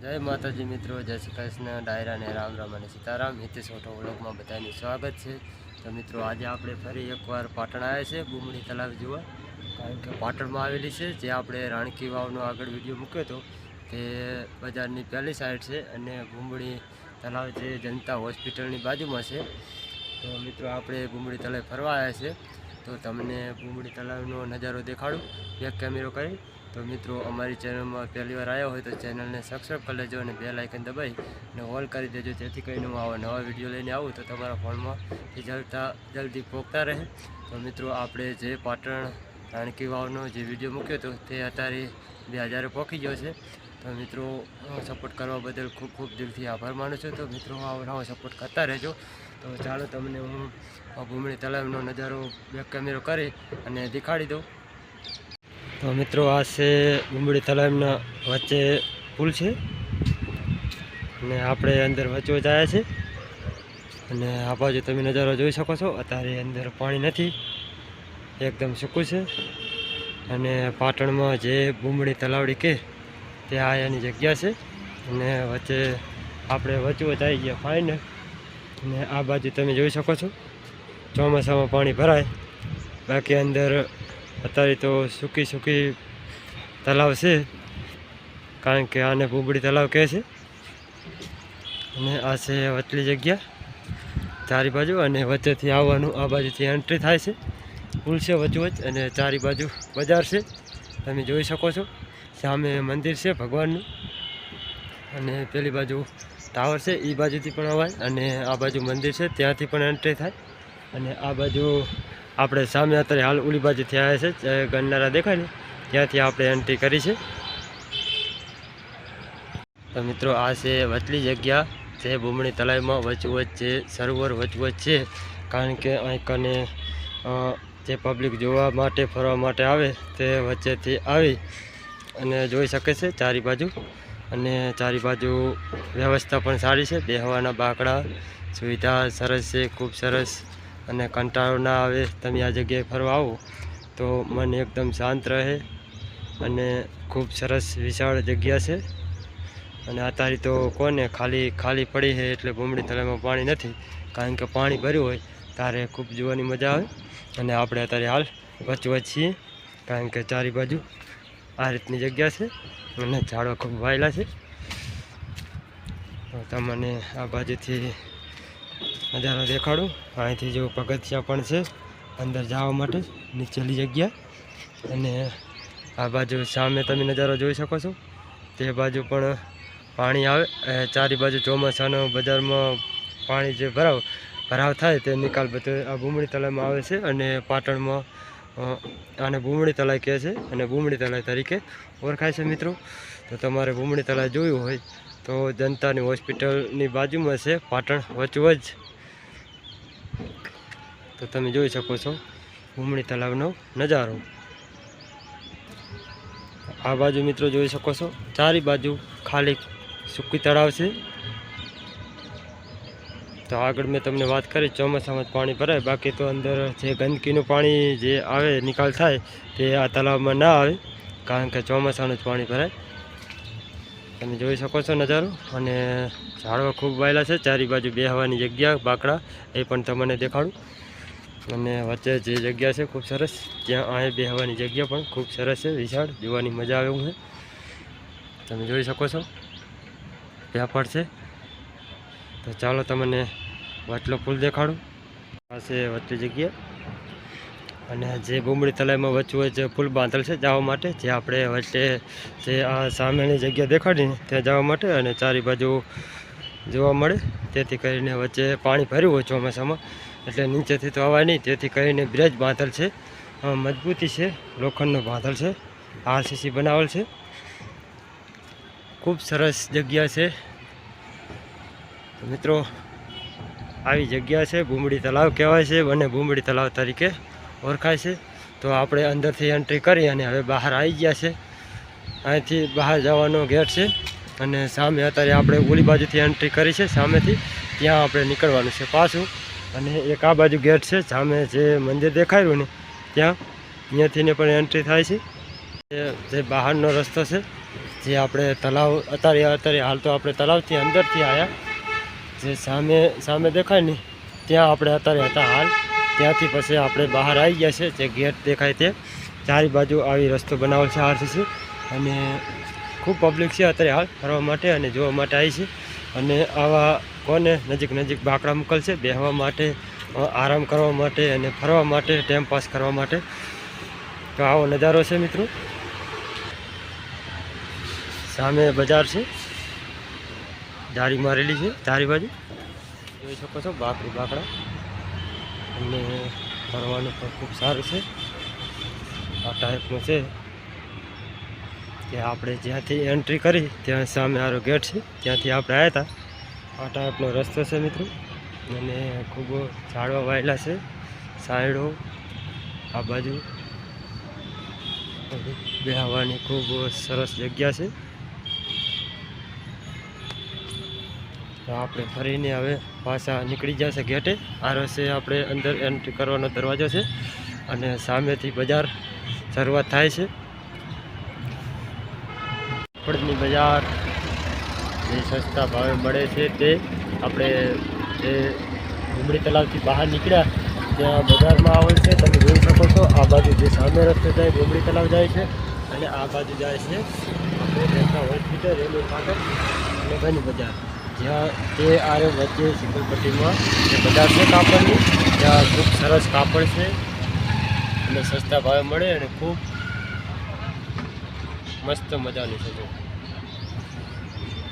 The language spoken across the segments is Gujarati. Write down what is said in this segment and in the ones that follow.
જય માતાજી મિત્રો, જય શ્રી કૃષ્ણ, ડાયરા ને રામ રામ અને સીતારામ. હિતેશ ઓઠો વ્લોગમાં બધાનું સ્વાગત છે. તો મિત્રો, આજે આપણે ફરી એકવાર પાટણ આવ્યા છે બુમણી તલાવ જોવા. કારણ કે પાટણમાં આવેલી છે, જે આપણે રાણકી વાવનો આગળ વીડિયો મૂક્યો હતો તે બજારની પહેલી સાઈડ છે અને બુમડી તલાવ જે જનતા હોસ્પિટલની બાજુમાં છે. તો મિત્રો, આપણે બુમડી તલાવ ફરવા આવ્યા છે. તો તમને બુમડી તલાવનો નજારો દેખાડું. એક કેમેરો કરી. તો મિત્રો, અમારી ચેનલમાં પહેલી વાર આવ્યા હોય તો ચેનલને સબસ્ક્રાઈબ કરી લેજો અને બે લાઇકન દબાઈ અને ઓલ કરી દેજો, જેથી કરીને હું આવા નવા વીડિયો લઈને આવું તો તમારા ફોનમાં એ જલતા, જલ્દી પહોંચતા રહે. તો મિત્રો, આપણે જે પાટણ રાણકી વાવનો જે વીડિયો મૂક્યો હતો તે અત્યારે બે હજારે પહોંચી ગયો છે. તો મિત્રો સપોર્ટ કરવા બદલ ખૂબ ખૂબ દિલથી આભાર માનું છું. તો મિત્રો, આવો નવો સપોર્ટ કરતા રહેજો. તો ચાલો, તમને હું ભૂમણી તલાવનો નજારો બેક કેમેરો કરી અને દેખાડી દઉં. તો મિત્રો, આ છે બુમડી તલાવના વચ્ચે પુલ છે. અને આપણે અંદર વચ્ચે જાય છે. અને આ બાજુ તમે નજારો જોઈ શકો છો. અત્યારે અંદર પાણી નથી. એકદમ સૂકું છે. અને પાટણમાં જે બુમડી તલાવડી કે, તે આ એની જગ્યા છે. અને વચ્ચે આપણે વચ્ચે આવી ગયા ફાઇનલ અને આ બાજુ તમે જોઈ શકો છો. ચોમાસામાં પાણી ભરાય. બાકી અંદર અત્યારે તો સૂકી સૂકી તલાવ છે. કારણ કે આને ભૂબડી તલાવ કહે છે. અને આ છે વચલી જગ્યા. ચારી બાજુ અને વચ્ચેથી આવવાનું આ બાજુથી એન્ટ્રી થાય છે. પુલ છે વચોવચ અને ચારી બાજુ બજાર છે. તમે જોઈ શકો છો. સામે મંદિર છે ભગવાનનું. અને પેલી બાજુ ટાવર છે એ બાજુથી પણ અવાય. અને આ બાજુ મંદિર છે, ત્યાંથી પણ એન્ટ્રી થાય. અને આ બાજુ આપણે સામે અત્યારે હાલ ઉલીબાજી થયા છે ગણનારા દેખાય ને, ત્યાંથી આપણે એન્ટ્રી કરી છે. તો મિત્રો, આ છે વચલી જગ્યા, જે બુમણી તલાવમાં વચવચ છે, સરોવર વચવચ છે, કારણ કે અહીં કને જે પબ્લિક જોવા માટે, ફરવા માટે આવે, તે વચ્ચેથી આવી અને જોઈ શકે છે ચારી બાજુ. અને ચારી બાજુ વ્યવસ્થા પણ સારી છે, બેહવાના બાકડા, સુવિધા સરસ છે, ખૂબ સરસ. અને કંટાળો ના આવે તમે આ જગ્યાએ ફરવા આવો, તો મન એકદમ શાંત રહે અને ખૂબ સરસ વિશાળ જગ્યા છે. અને અત્યારે તો કોને ખાલી ખાલી પડી છે એટલે ભૂમડી તળાવમાં પાણી નથી, કારણ કે પાણી ભર્યું હોય ત્યારે ખૂબ જોવાની મજા આવે. અને આપણે અત્યારે હાલ વચવચ છીએ, કારણ કે ચારી બાજુ આ રીતની જગ્યા છે અને ઝાડો ખૂબ વાયેલા છે. તો તમને આ બાજુથી નજારો દેખાડું. અહીંથી જો પગથિયા પણ છે. અંદર જવા માટે નીચેલી જગ્યા. અને આ બાજુ સામે તમે નજારો જોઈ શકો છો. તે બાજુ પણ પાણી આવે. ચારી બાજુ ચોમાસાનો બજારમાં પાણી જે ભરાવ ભરાવ થાય તે નિકાલ બધો આ બુમડી તળાવમાં આવે છે અને પાટણમાં આને બુમડી તળાવ કહે છે અને બુમડી તલાઈ તરીકે ઓળખાય છે મિત્રો. તો તમારે બુમડી તલાઈ જોયું હોય તો જનતાની હોસ્પિટલની બાજુમાં છે પાટણ વચવચ તો તમે જોઈ શકો છો બુમણી તલાવનો નજારો. આ બાજુ મિત્રો જોઈ શકો છો, ચારે બાજુ ખાલી સૂકી તળાવ છે. તો આગળ મેં તમને વાત કરી, ચોમાસામાં જ પાણી ભરાય, બાકી તો અંદર જે ગંદકીનું પાણી જે આવે, નિકાલ થાય, તે આ તલાવમાં ના આવે, કારણ કે ચોમાસાનું જ પાણી ભરાય. તમે જોઈ શકો છો નજારો, અને ઝાડવા ખૂબ વાયેલા છે, ચારે બાજુ બેહવાની જગ્યા, બાકડા, એ પણ તમને દેખાડું. અને વચ્ચે જે જગ્યા છે ખૂબ સરસ. ત્યાં અહીં બેહવાની જગ્યા પણ ખૂબ સરસ છે, વિશાળ. જોવાની મજા આવે એવું છે. તમે જોઈ શકો છો. વ્યાપાર છે. તો ચાલો તમને વાટલો પુલ દેખાડું. પાસે વચ્ચે જગ્યા. અને જે બુમડી તલાઈમાં વચ્ચે જે પુલ બાંધેલ છે જવા માટે. જે આપણે વચ્ચે જે આ સામેની જગ્યા દેખાડીને ત્યાં જવા માટે અને ચારી બાજુ જોવા મળે. તેથી કરીને વચ્ચે પાણી ભર્યું હોય ચોમાસામાં. એટલે નીચેથી તો અવાય નહીં, તેથી કરીને બ્રિજ બાંધેલ છે. મજબૂતી છે, લોખંડનો બાંધેલ છે. આરસીસી બનાવેલ છે. ખૂબ સરસ જગ્યા છે. મિત્રો, આવી જગ્યા છે બુમડી તલાવ કહેવાય છે અને બુમડી તલાવ તરીકે ઓળખાય છે. તો આપણે અંદરથી એન્ટ્રી કરી અને હવે બહાર આવી ગયા છે. અહીંથી બહાર જવાનો ગેટ છે અને સામે અત્યારે આપણે ઓલી બાજુથી એન્ટ્રી કરી છે, સામેથી. ત્યાં આપણે નીકળવાનું છે પાછું. અને એક આ બાજુ ગેટ છે, સામે જે મંદિર દેખાયું ને, ત્યાં ને પણ એન્ટ્રી થાય છે. જે બહારનો રસ્તો છે, જે આપણે તલાવ અત્યારે અત્યારે હાલ તો આપણે તલાવથી અંદરથી આવ્યા જે સામે સામે દેખાય ને, ત્યાં આપણે અત્યારે હતા હાલ. ત્યાંથી પછી આપણે બહાર આવી ગયા છે, જે ગેટ દેખાય તે. ચારી બાજુ આવી રસ્તો બનાવેલ છે આરસીસી અને ખૂબ પબ્લિક છે અત્યારે હાલ, ફરવા માટે અને જોવા માટે આવી છે. અને આવા કોને નજીક નજીક બાકડા મોકલશે, બેહવા માટે આરામ કરવા માટે અને ફરવા માટે ટાઈમ પાસ કરવા માટે. તો આવો નજારો છે મિત્રો. સામે બજાર છે. ધારી મારેલી છે, ધારી બાજુ. જોઈ શકો છો બાકડી બાકડા. અને ફરવાનું પણ ખૂબ સારું છે. આ ટાઈપનું છે. કે આપણે જ્યાંથી એન્ટ્રી કરી, ત્યાં સામે આરો ગેટ છે. ત્યાંથી આપણે આવ્યા હતા આ ટાઈપનો રસ્તો છે મિત્રો. અને ખૂબ ઝાડવા વાયેલા છે. સાયડો, આ બાજુ. બેહવાની ખૂબ સરસ જગ્યા છે. તો આપણે ફરીને હવે પાછા નીકળી જશે ગેટે. આ રસ્તે આપણે અંદર એન્ટ્રી કરવાનો દરવાજો છે અને સામેથી બજાર શરૂઆત થાય છે. બજાર જે સસ્તા ભાવે મળે છે તે આપણે જે ડુંગળી તલાવથી બહાર નીકળ્યા, ત્યાં બજારમાં આવે છે તમે જોઈ શકો છો, આ બાજુ જે સામે રસ્તે જાય ડુંગળી તલાવ જાય છે અને આ બાજુ જાય છે હોસ્પિટલ, રેલવે ફાટક અને ઘણી બજાર જ્યાં તે આરે વચ્ચે સિકલપટ્ટીમાં જે બજાર છે કાપડની, ત્યાં ખૂબ સરસ કાપડ છે અને સસ્તા ભાવે મળે અને ખૂબ મસ્ત મજાની છે.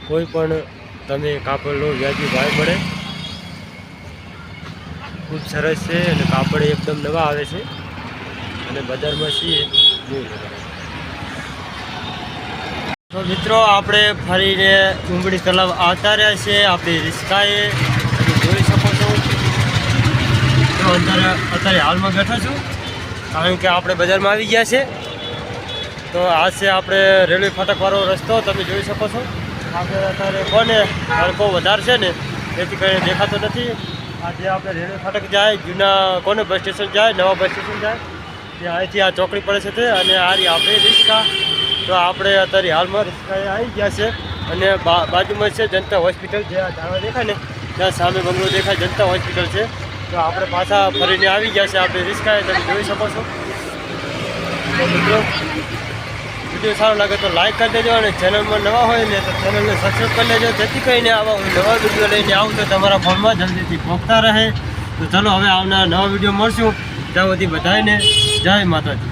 કોઈ પણ તમે કાપડ લો વ્યાજબી ભાવ મળે? ખૂબ સરસ છે અને કાપડ એકદમ નવા આવે છે. અને બજારમાં છીએ. તો મિત્રો, આપણે ફરીને ડુંગળી તલાવ આવતા રહ્યા છે. આપણી રિસ્કાએ જોઈ શકો છો. તો અત્યારે અત્યારે હાલમાં બેઠા છું. કારણ કે આપણે બજારમાં આવી ગયા છે. તો આ છે આપણે રેલવે ફાટકવાળો રસ્તો. તમે જોઈ શકો છો. આપણે અત્યારે કોને? તડકો વધારે છે ને, એથી કંઈ દેખાતો નથી. આજે આપણે રેલવે ફાટક જાય, જૂના કોને બસ સ્ટેશન જાય, નવા બસ સ્ટેશન જાય, ત્યાં અહીંથી આ ચોકડી પડે છે તે, અને આ આપણે રિક્ષા. તો આપણે અત્યારે હાલમાં રિક્ષાએ આવી ગયા છે, અને બાજુમાં છે જનતા હોસ્પિટલ, જે આ ધારવા દેખાય ને, ત્યાં સામે બંગલો દેખાય, જનતા હોસ્પિટલ છે. તો આપણે પાછા ફરીને આવી ગયા છે, આપણે રિક્ષાએ તમે જોઈ શકો છો. મિત્રો વીડિયો સારો લાગે તો લાઈક કરી દેજો અને ચેનલમાં નવા હોય ને તો ચેનલને સબસ્ક્રાઈબ કરી લેજો. જેથી કરીને આવા હું નવા વીડિયો લઈને આવું તો તમારા ફોનમાં જલ્દીથી પહોંચતા રહે. તો ચલો હવે આવનાર નવા વીડિયો મળશું. ત્યાં બધી બધાને જય માતાજી.